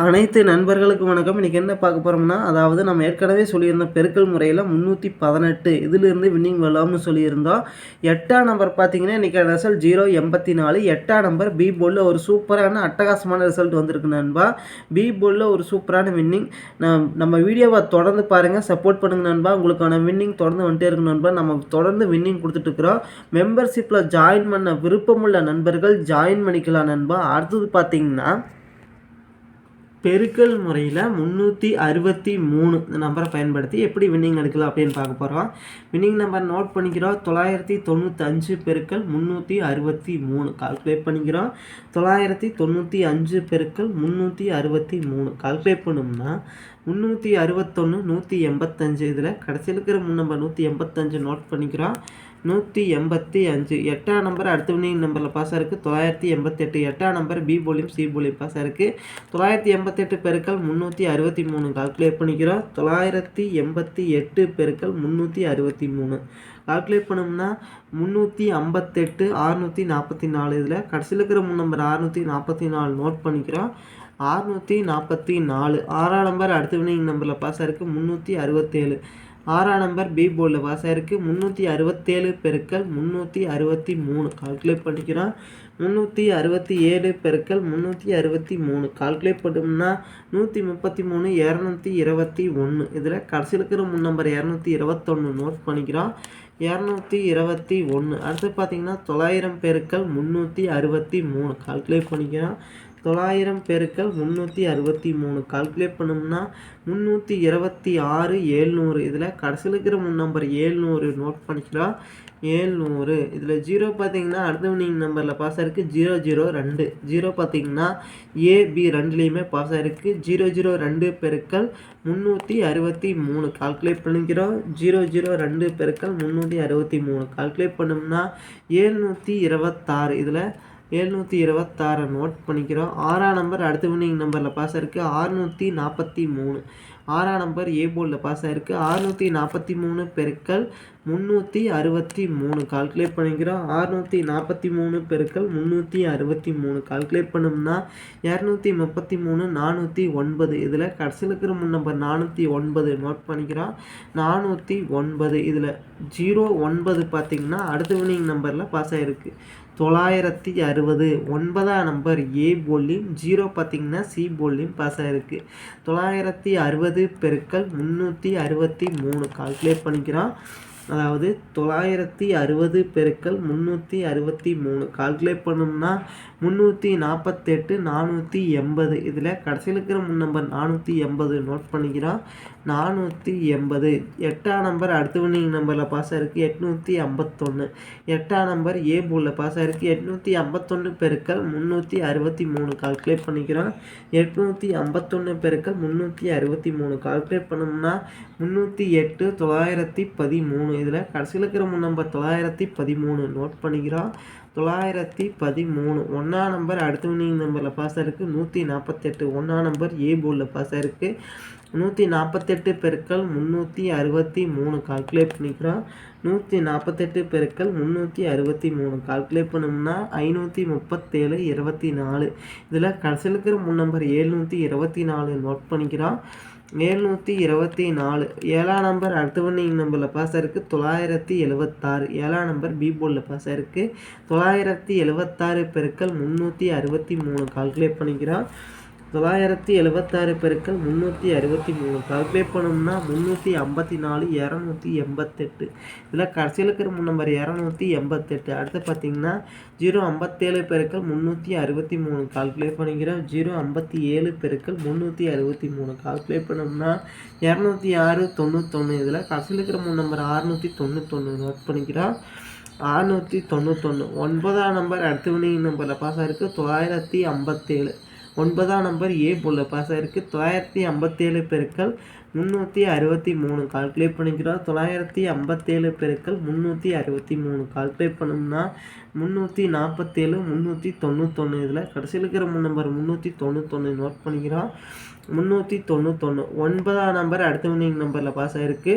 அனைத்து நண்பர்களுக்கும் வணக்கம். இன்றைக்கி என்ன பார்க்க போகிறோம்னா அதாவது நம்ம ஏற்கனவே சொல்லியிருந்தோம் பெருக்கல் முறையில் முந்நூற்றி பதினெட்டு இதிலிருந்து வின்னிங் வரலாம்னு சொல்லியிருந்தோம். எட்டாம் நம்பர் பார்த்தீங்கன்னா இன்றைக்கி ரிசல்ட் ஜீரோ எண்பத்தி நாலு எட்டாம் நம்பர் பி போர்டில் ஒரு சூப்பரான அட்டகாசமான ரிசல்ட் வந்திருக்கு நண்பா. பி போர்டில் ஒரு சூப்பரான வின்னிங் நம்ம வீடியோவை தொடர்ந்து பாருங்கள் சப்போர்ட் பண்ணுங்க நண்பா. உங்களுக்கான வின்னிங் தொடர்ந்து வந்துட்டே இருக்கு நண்பா. நம்ம தொடர்ந்து வின்னிங் கொடுத்துட்ருக்குறோம் மெம்பர்ஷிப்பில் ஜாயின் பண்ண விருப்பமுள்ள நண்பர்கள் ஜாயின் பண்ணிக்கலாம் நண்பா. அடுத்தது பார்த்தீங்கன்னா பெருக்கல் முறையில் முந்நூற்றி அறுபத்தி மூணு இந்த நம்பரை பயன்படுத்தி எப்படி வின்னிங் எடுக்கலாம் அப்படின்னு பார்க்க போகிறோம் வின்னிங் நம்பர் நோட் பண்ணிக்கிறோம். தொள்ளாயிரத்தி தொண்ணூத்தஞ்சு பெருக்கல் முந்நூற்றி அறுபத்தி மூணு. கால்குலேட் பண்ணிக்கிறோம். தொள்ளாயிரத்தி தொண்ணூற்றி அஞ்சு பெருக்கல் முந்நூற்றி அறுபத்தி மூணு. கால்குலேட் பண்ணோம்னா முந்நூற்றி அறுபத்தொன்று நூற்றி எண்பத்தஞ்சு. இதில் கடைசியில் இருக்கிற முன் நம்பர் நூற்றி எண்பத்தஞ்சு நோட் பண்ணிக்கிறோம் நூற்றி எண்பத்தி அஞ்சு. எட்டாம் நம்பர் அடுத்த வினிங் நம்பரில் பாஸ் இருக்குது தொள்ளாயிரத்தி எண்பத்தெட்டு. எட்டாம் நம்பர் பி போலியும் சி போலியும் பாஸ் இருக்குது தொள்ளாயிரத்தி எண்பத்தெட்டு பெருக்கள் முந்நூற்றி அறுபத்தி மூணு கால்குலேட் பண்ணிக்கிறோம். தொள்ளாயிரத்தி எண்பத்தி எட்டு பெருக்கள் முந்நூற்றி அறுபத்தி மூணு. கால்குலேட் பண்ணோம்னா முந்நூற்றி ஐம்பத்தெட்டு அறுநூற்றி நாற்பத்தி நாலு. இதில் கடைசியில் இருக்கிற முன் நம்பர் அறுநூற்றி நாற்பத்தி நாலு நோட் பண்ணிக்கிறோம். அறுநூற்றி நாற்பத்தி நாலு. ஆறாம் நம்பர் அடுத்த வினிங் நம்பரில் பாஸ் ஆயிருக்கு முந்நூற்றி அறுபத்தேழு. ஆறாம் நம்பர் பி போர்டில் பாஸ் ஆயிருக்கு முந்நூற்றி அறுபத்தேழு பெருக்கள் முந்நூற்றி அறுபத்தி மூணு. கால்குலேட் பண்ணிக்கிறோம். முந்நூற்றி அறுபத்தி ஏழு பெருக்கள் முந்நூற்றி அறுபத்தி மூணு. கால்குலேட் பண்ணோம்னா நூற்றி முப்பத்தி மூணு இரநூத்தி இருபத்தி ஒன்று. இதில் கடைசியில் இருக்கிற முன் நம்பர் இரநூத்தி இருபத்தொன்று நோட் பண்ணிக்கிறோம். இரநூத்தி இருபத்தி ஒன்று. அடுத்து பார்த்தீங்கன்னா தொள்ளாயிரம் பெருக்கள் முந்நூற்றி அறுபத்தி மூணு. கால்குலேட் பண்ணிக்கிறோம். தொள்ளாயிரம் பெருக்கள் முந்நூற்றி அறுபத்தி மூணு. கால்குலேட் பண்ணோம்னா முந்நூற்றி இருபத்தி ஆறு ஏழ்நூறு இதில் கடைசியில் இருக்கிற முன் நம்பர் ஏழ்நூறு நோட் பண்ணிக்கலாம் ஏழ்நூறு இதில் ஜீரோ பார்த்தீங்கன்னா அடுத்தவனிங் நம்பரில் பாஸ் ஆயிருக்கு. ஜீரோ ஜீரோ ரெண்டு. ஜீரோ பார்த்தீங்கன்னா ஏபி ரெண்டுலேயுமே பாஸ் ஆயிருக்கு. ஜீரோ ஜீரோ ரெண்டு பெருக்கள் முந்நூற்றி அறுபத்தி மூணு. கால்குலேட் பண்ணிக்கிறோம். ஜீரோ ஜீரோ ரெண்டு பெருக்கள் முந்நூற்றி அறுபத்தி மூணு. கால்குலேட் பண்ணோம்னா ஏழ்நூற்றி இருபத்தாறு. இதில் எழுநூற்றி இருபத்தாறு நோட் பண்ணிக்கிறோம். ஆறாம் நம்பர் அடுத்த வினிங் நம்பரில் பாஸ் ஆயிருக்கு. ஆறுநூற்றி நாற்பத்தி மூணு. ஆறாம் நம்பர் ஏ போர்டில் பாஸ் ஆயிருக்கு. ஆறுநூற்றி நாற்பத்தி மூணு பெருக்கள் முந்நூற்றி அறுபத்தி மூணு. கால்குலேட் பண்ணிக்கிறோம். ஆறுநூற்றி நாற்பத்தி மூணு பெருக்கள் முந்நூற்றி அறுபத்தி மூணு. கால்குலேட் பண்ணோம்னா இரநூத்தி முப்பத்தி மூணு நானூற்றி ஒன்பது. இதில் கடைசியில் இருக்கிற முன் நம்பர் நானூற்றி ஒன்பது நோட் பண்ணிக்கிறோம். நானூற்றி ஒன்பது. இதில் ஜீரோ ஒன்பது பார்த்திங்கன்னா அடுத்த வினிங் நம்பரில் பாஸ் ஆகிருக்கு தொள்ளாயிரத்தி அறுபது ஒன்பதாம் நம்பர் ஏ போல்லையும் ஜீரோ பார்த்திங்கன்னா சி போல்லையும் பாஸ் ஆகிருக்கு தொள்ளாயிரத்தி அறுபது பெருக்கள் முந்நூற்றி அறுபத்தி மூணு. கால்குலேட் பண்ணிக்கிறோம். அதாவது தொள்ளாயிரத்தி அறுபது பெருக்கள் முந்நூற்றி அறுபத்தி மூணு. கால்குலேட் பண்ணோம்னா முந்நூற்றி நாற்பத்தெட்டு நானூற்றி எண்பது. இதில் கடைசியில் இருக்கிற முன் நம்பர் நானூற்றி எண்பது நோட் பண்ணிக்கிறோம். நானூற்றி எண்பது. எட்டாம் நம்பர் அடுத்த வினிங் நம்பரில் பாஸ் ஆகிருக்கு எட்நூற்றி ஐம்பத்தொன்று எட்டாம் நம்பர் ஏ பூவில் பாஸ் ஆகிருக்கு எட்நூற்றி ஐம்பத்தொன்று பெருக்கள் முந்நூற்றி அறுபத்தி மூணு. கால்குலேட் பண்ணிக்கிறோம். எட்நூற்றி ஐம்பத்தொன்று பெருக்கள் முந்நூற்றி அறுபத்தி மூணு. கால்குலேட் பண்ணோம்னா முந்நூற்றி எட்டு தொள்ளாயிரத்தி பதிமூணு. இதில் கடைசியில் இருக்கிற முன் நம்பர் தொள்ளாயிரத்தி பதிமூணு நோட் பண்ணிக்கிறோம். தொள்ளாயிரத்தி பதிமூணு. ஒன்றாம் நம்பர் அடுத்த வினிங் நம்பரில் பாஸ் ஆகிருக்கு நூற்றி நாற்பத்தெட்டு ஒன்றாம் நம்பர் ஏ போர்டில் பாஸ் ஆகிருக்கு நூற்றி நாற்பத்தெட்டு பெருக்கள் முந்நூற்றி அறுபத்தி மூணு. கால்குலேட் பண்ணிக்கிறோம். நூற்றி நாற்பத்தெட்டு பெருக்கள் முந்நூற்றி அறுபத்தி மூணு. கால்குலேட் பண்ணோம்னா ஐநூற்றி முப்பத்தேழு இருபத்தி நாலு. இதில் கடைசியில் இருக்கிற முன் நம்பர் ஏழ்நூற்றி இருபத்தி நாலு நோட் பண்ணிக்கிறோம். ஏழ்நூற்றி இருபத்தி நாலு. ஏழாம் நம்பர் அடுத்த வின்னிங் நம்பரில் பாஸ் ஆயிருக்கு. தொள்ளாயிரத்தி எழுபத்தாறு ஏழாம் நம்பர் பி போர்டில் பாஸ் ஆயிருக்கு. தொள்ளாயிரத்தி எழுபத்தாறு பெருக்கள் முந்நூற்றி அறுபத்தி மூணு. கால்குலேட் பண்ணிக்கிறோம். தொள்ளாயிரத்தி எழுபத்தாறு பெருக்கள் முந்நூற்றி அறுபத்தி மூணு. கால்குலேட் பண்ணோம்னா முந்நூற்றி ஐம்பத்தி நாலு இரநூத்தி எண்பத்தெட்டு. இதில் கடைசியில் இருக்கிற முன் நம்பர் இரநூத்தி எண்பத்தெட்டு. அடுத்து பார்த்தீங்கன்னா ஜீரோ ஐம்பத்தேழு பெருக்கள் முந்நூற்றி அறுபத்தி மூணு. கால்குலேட் பண்ணிக்கிறோம். ஜீரோ ஐம்பத்தி ஏழு பெருக்கள் முந்நூற்றி அறுபத்தி மூணு. கால்குலேட் பண்ணோம்னா இரநூத்தி ஆறு தொண்ணூத்தொன்று இதில் கடைசியில் இருக்கிற முன் நம்பர் அறுநூற்றி தொண்ணூத்தொன்று நோட் பண்ணிக்கிறோம். அறுநூற்றி தொண்ணூத்தொன்று ஒன்பதாம் நம்பர் அடுத்த வினிங் நம்பரில் பாஸ் ஆகிருக்கு தொள்ளாயிரத்தி ஐம்பத்தேழு. ஒன்பதாம் நம்பர் ஏ போல் பாஸ் ஆகிருக்கு தொள்ளாயிரத்தி ஐம்பத்தேழு பெருக்கள் முந்நூற்றி அறுபத்தி மூணு கால்குலேட் பண்ணிக்கிறோம். தொள்ளாயிரத்தி ஐம்பத்தேழு பெருக்கள் முந்நூற்றி அறுபத்தி மூணு கால்குலேட் பண்ணோம்னா முந்நூற்றி நாற்பத்தேழு முந்நூற்றி தொண்ணூத்தொன்று இதில் கடைசியில் இருக்கிற மூணு நம்பர் முந்நூற்றி தொண்ணூத்தொன்று நோட் பண்ணிக்கிறோம். முந்நூற்றி தொண்ணூத்தொன்று ஒன்பதாம் நம்பர் அடுத்த வினிங் நம்பரில் பாஸ் ஆகிருக்கு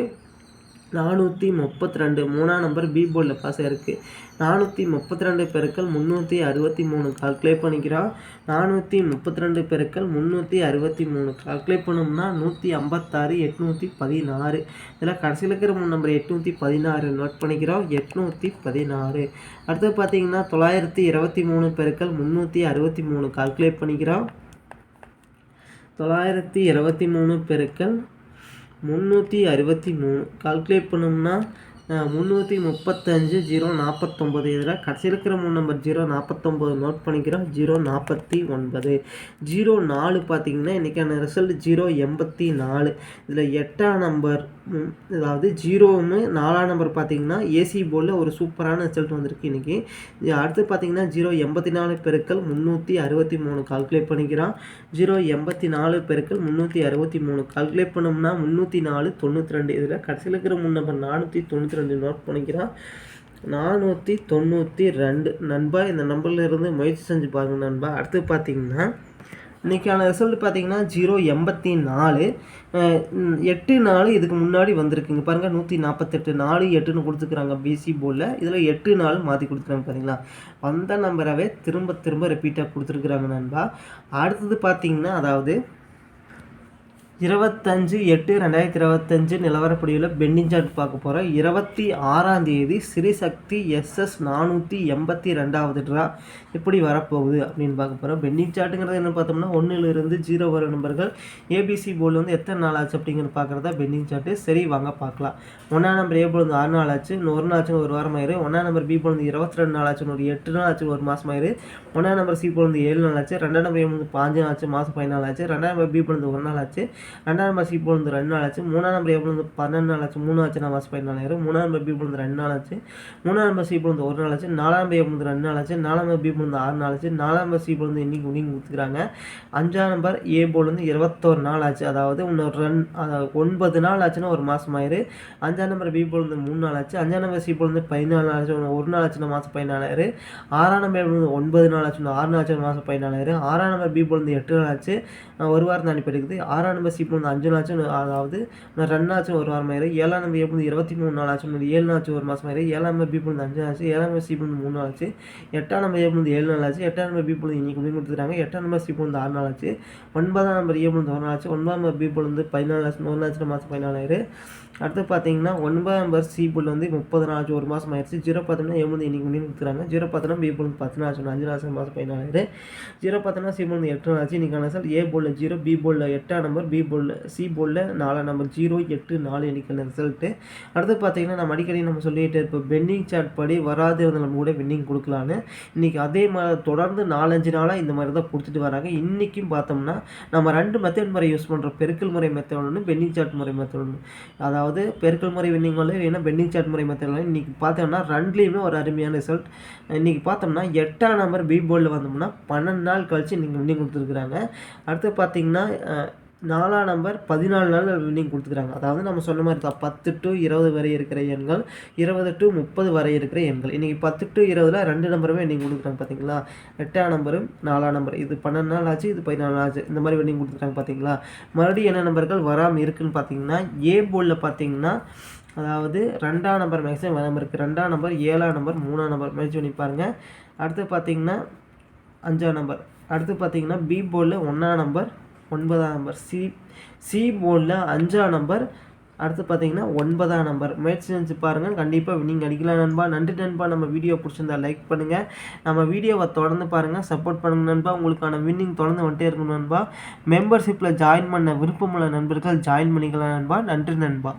நானூற்றி முப்பத்தி ரெண்டு மூணாம் நம்பர் பி போர்டில் பாஸ் ஆயிருக்கு. நானூற்றி முப்பத்தி ரெண்டு பெருக்கள் முந்நூற்றி அறுபத்தி மூணு. கால்குலேட் பண்ணிக்கிறோம் நானூற்றி முப்பத்தி ரெண்டு பெருக்கள் முந்நூற்றி அறுபத்தி மூணு. கால்குலேட் பண்ணோம்னா நூற்றி ஐம்பத்தாறு எட்நூற்றி பதினாறு. இதில் கடைசியில் இருக்கிற மூணு நம்பர் எட்நூற்றி பதினாறு நோட் பண்ணிக்கிறோம். எட்நூற்றி பதினாறு. அடுத்து பார்த்தீங்கன்னா தொள்ளாயிரத்தி இருபத்தி மூணு பெருக்கள் முந்நூற்றி அறுபத்தி மூணு. கால்குலேட் பண்ணிக்கிறோம். தொள்ளாயிரத்தி இருபத்தி மூணு பெருக்கள் முந்நூற்றி அறுபத்தி மூணு. கால்குலேட் பண்ணோம்னா முந்நூற்றி முப்பத்தஞ்சு ஜீரோ நாற்பத்தொம்பது. இதில் கடைசியில் இருக்கிற மூணு நம்பர் ஜீரோ நாற்பத்தொம்பது நோட் பண்ணிக்கிறோம். ஜீரோ நாற்பத்தி ஒன்பது. ஜீரோ நாலு பார்த்தீங்கன்னா இன்றைக்கான ரிசல்ட் ஜீரோ எண்பத்தி நாலு. இதில் எட்டாம் நம்பர் அதாவது ஜீரோன்னு நாலாம் நம்பர் பார்த்தீங்கன்னா ஏசி போர்டில் ஒரு சூப்பரான ரிசல்ட் வந்திருக்கு இன்றைக்கி அடுத்து பார்த்தீங்கன்னா ஜீரோ எண்பத்தி நாலு பெருக்கள் முந்நூற்றி அறுபத்தி மூணு கால்குலேட் பண்ணிக்கிறோம். ஜீரோ எண்பத்தி நாலு பெருக்கள் முந்நூற்றி அறுபத்தி மூணு. கால்குலேட் பண்ணோம்னா முந்நூற்றி நாலு தொண்ணூற்றி ரெண்டு. இதில் கடைசியில் இருக்கிற மூணு நம்பர் நானூற்றி தொண்ணூற்றி ரெண்டு நோட் பண்ணிக்கிறோம் நானூற்றி தொண்ணூற்றி ரெண்டு. நண்பா இந்த நம்பரில் இருந்து முயற்சி செஞ்சு பாருங்கள் நண்பா. அடுத்து பார்த்தீங்கன்னா இன்றைக்கான ரிசல்ட் பார்த்தீங்கன்னா ஜீரோ எண்பத்தி நாலு. எட்டு நாலு இதுக்கு முன்னாடி வந்திருக்குங்க. பாருங்கள் நூற்றி நாற்பத்தெட்டு நாலு எட்டுன்னு கொடுத்துக்கிறாங்க பிசி போர்டில் இதில் எட்டு நாலு மாற்றி கொடுத்துருக்காங்க பார்த்தீங்களா வந்த நம்பராகவே திரும்ப திரும்ப ரிப்பீட்டாக கொடுத்துருக்குறாங்க நண்பா. அடுத்தது பார்த்தீங்கன்னா அதாவது இருபத்தஞ்சு எட்டு ரெண்டாயிரத்தி இருபத்தஞ்சு நிலவரப்படியில் பெண்டிங் சார்ட் பார்க்க போகிறோம் இருபத்தி ஆறாம் தேதி ஸ்ரீசக்தி எஸ்எஸ் நானூற்றி எண்பத்தி ரெண்டாவது ட்ரா எப்படி வரப்போகுது அப்படின்னு பார்க்க போகிறோம் பெண்டிங் சார்ட்டுங்கிறது என்ன பார்த்தோம்னா ஒன்றிலிருந்து ஜீரோ வர நம்பர்கள். ஏபிசி போர்டில் வந்து எத்தனை நாள் ஆச்சு அப்படிங்கிறது பார்க்குறதா பெண்டிங் சார்ட்டு. சரி வாங்க பார்க்கலாம். ஒன்றாம் நம்பர் ஏ போல் ஆறு நாள் ஆச்சு ஒரு நாள் ஆச்சு ஒரு வாரம் ஆயிரு. ஒன்றாம் நம்பர் பி போல் இருபத்தி ரெண்டு நாள் ஆச்சு ஒரு எட்டு நாள் ஆச்சு ஒரு மாதம் ஆயிரு. ஒன்றாம் நம்பர் சி போல் ஏழு நாள் ஆச்சு ரெண்டாம் நம்பர் ஏ பாஞ்சு நாள் ஆச்சு மாதம் பதினாலு ஆச்சு. ரெண்டாம் நம்பர் பி போல் ஒரு நாள் ஆச்சு. ரெண்டாம் நம்பர் இப்போ வந்து ரெண்டு நாள் ஆச்சு மூணாம் நம்பர் எப்போ வந்து பன்னெண்டு நாள் ஆச்சு மூணு ஆச்சு நான் மாதம் பதினாலாயிரம் மூணாம் நம்பர் பி வந்து ரெண்டு நாள் ஆச்சு மூணாம் நம்பர் சி வந்து ஒரு நாள் ஆச்சு நாலாம் நம்பர் வந்து ரெண்டு நாள் ஆச்சு நாலாம் நம்பர் பி வந்து ஆறு நாள் ஆச்சு நாலாம் நம்பர் சி வந்து இன்றைக்கி இன்னைக்கு கொடுத்துக்கிறாங்க அஞ்சாம் நம்பர் ஏ போல் வந்து இருபத்தோரு நாள் ஆச்சு அதாவது இன்னொரு ரெண் அதாவது ஒன்பது நாள் ஆச்சுன்னா ஒரு மாதம் ஆயிரு அஞ்சாம் நம்பர் பி போல் வந்து மூணு நாள் ஆச்சு அஞ்சாம் நம்பர் சி போல் வந்து பதினாலு நாள் ஆச்சு ஒரு நாள் ஆச்சுன்னா மாதம் பதினாலாயிரம் ஆறாம் நம்பர் வந்து ஒன்பது நாள் ஆச்சு ஆறு நாள் ஆச்சு மாதம் பதினாலாயிரம் ஆறாம் நம்பர் பி போல் வந்து எட்டு நாள் ஆச்சு ஒரு வாரம் தாண்டி போயிருக்குது ஆறாம் நம்பர் சி போல் வந்து அஞ்சு நாள் அதாவது ரெண்டு ஒரு வாரம் ஆயிரம் ஏழாம் நம்பர் ஏ வந்து இருபத்தி மூணு நாள் ஆச்சு ஏழு நாள் ஒரு மாதம் ஆயிரும் ஏழாம் நம்பர் பி வந்து அஞ்சு ஆச்சு ஏழாம் நம்பர் சி வந்து மூணு நாள் ஆச்சு எட்டாம் நம்பர் ஏ வந்து ஏழு நாள் ஆச்சு எட்டாம் நம்பர் பி வந்து இன்னைக்கு முடிவு கொடுத்துருக்காங்க எட்டாம் நம்பர் சி வந்து ஆறு நாள் ஆச்சு ஒன்பதாம் நம்பர் ஏ வந்து ஒரு நாள் ஆச்சு ஒன்பதாம் நம்பர் பி வந்து பதினாலு ஆச்சு ஒரு நாள் மாதம் பதினாலாயிரம் அடுத்து பார்த்தீங்கன்னா ஒன்பதாம் நம்பர் சி புல் வந்து முப்பது நாள் ஆச்சு ஒரு மாதம் ஆயிடுச்சு ஜீரோ பார்த்தோம்னா ஏழு வந்து இன்னைக்கு முடிவு கொடுத்துறாங்க ஜீரோ பார்த்தோம்னா பி புல் பத்து நாள் ஆச்சு அஞ்சு நாள் மாதம் பதினாலாயிரம் ஜீரோ பார்த்தோம்னா சி புல் வந்து எட்டு நாள் ஆச்சு இன்னைக்கான சார் ஏ போலில் ஜீரோ பி போலில் எட்டாம் நம்பர் பி போலில் சி போர்டில் நாலாம் நம்பர் ஜீரோ எட்டு நாலு எண்ணிக்கையில் ரிசல்ட்டு அடுத்து பார்த்தீங்கன்னா நம்ம அடிக்கடி நம்ம சொல்லிகிட்டே இருப்போம் பெண்டிங் சார்ட் படி வராது வந்து நம்ம கூட வின்னிங் கொடுக்கலான்னு இன்றைக்கி அதே மாதிரி தொடர்ந்து நாலஞ்சு நாளாக இந்த மாதிரி தான் கொடுத்துட்டு வராங்க. இன்றைக்கும் பார்த்தோம்னா நம்ம ரெண்டு மெத்தட் முறை யூஸ் பண்ணுறோம் பெருக்கல் முறை மெத்தட் ஒன்று பெண்டிங் சார்ட் முறை மெத்தட் ஒன்று அதாவது பெருக்கல் முறை வின்னிங் வரல இல்லைன்னா பெண்டிங் சார்ட் முறை மெத்தடில் இன்றைக்கி பார்த்தோம்னா ரெண்டுலேயுமே ஒரு அருமையான ரிசல்ட் இன்றைக்கி பார்த்தோம்னா எட்டாம் நம்பர் பி போர்டில் வந்தோம்னா பன்னெண்டு நாள் கழித்து நீங்கள் வின்னிங் கொடுத்துருக்குறாங்க. அடுத்து பார்த்தீங்கன்னா நாலாம் நம்பர் பதினாலு நாள் வின்னிங் கொடுத்துக்கிறாங்க. அதாவது நம்ம சொன்ன மாதிரி தான் பத்து டு இருபது வரை இருக்கிற எண்கள் இருபது டு முப்பது வரை இருக்கிற எண்கள். இன்றைக்கி பத்து டு இருபதில் ரெண்டு நம்பருமே வின்னிங் கொடுக்குறாங்க பார்த்தீங்களா எட்டாம் நம்பரும் நாலாம் நம்பர் இது பன்னெண்டு நாள் ஆச்சு இது பதினாலு ஆச்சு. இந்த மாதிரி வின்னிங் கொடுத்துருக்காங்க பார்த்தீங்களா மறுபடியும் என்ன நம்பர்கள் வராமல் இருக்குன்னு பார்த்தீங்கன்னா ஏ போர்டில் பார்த்தீங்கன்னா அதாவது ரெண்டாம் நம்பர் மேக்ஸிமம் வராமல் இருக்குது ரெண்டாம் நம்பர் ஏழாம் நம்பர் மூணாம் நம்பர். மேட்ச் பண்ணி பாருங்கள் அடுத்து பார்த்தீங்கன்னா அஞ்சாம் நம்பர். அடுத்து பார்த்தீங்கன்னா பி போர்டில் ஒன்றாம் நம்பர் ஒன்பதாம் நம்பர் சி சி போர்டில் அஞ்சாம் நம்பர் அடுத்து பார்த்தீங்கன்னா ஒன்பதாம் நம்பர் முயற்சி செஞ்சு பாருங்கள் கண்டிப்பாக நீங்கள் அடிக்கலாம் நண்பா. நன்றி நண்பா. நம்ம வீடியோ பிடிச்சிருந்தா லைக் பண்ணுங்கள் நம்ம வீடியோவை தொடர்ந்து பாருங்கள் சப்போர்ட் பண்ணுங்கள் நண்பா. உங்களுக்கான வின்னிங் தொடர்ந்து வந்துட்டே இருக்கணும் நண்பா. மெம்பர்ஷிப்பில் ஜாயின் பண்ண விருப்பமுள்ள நண்பர்கள் ஜாயின் பண்ணிக்கலாம் நண்பா. நன்றி நண்பா.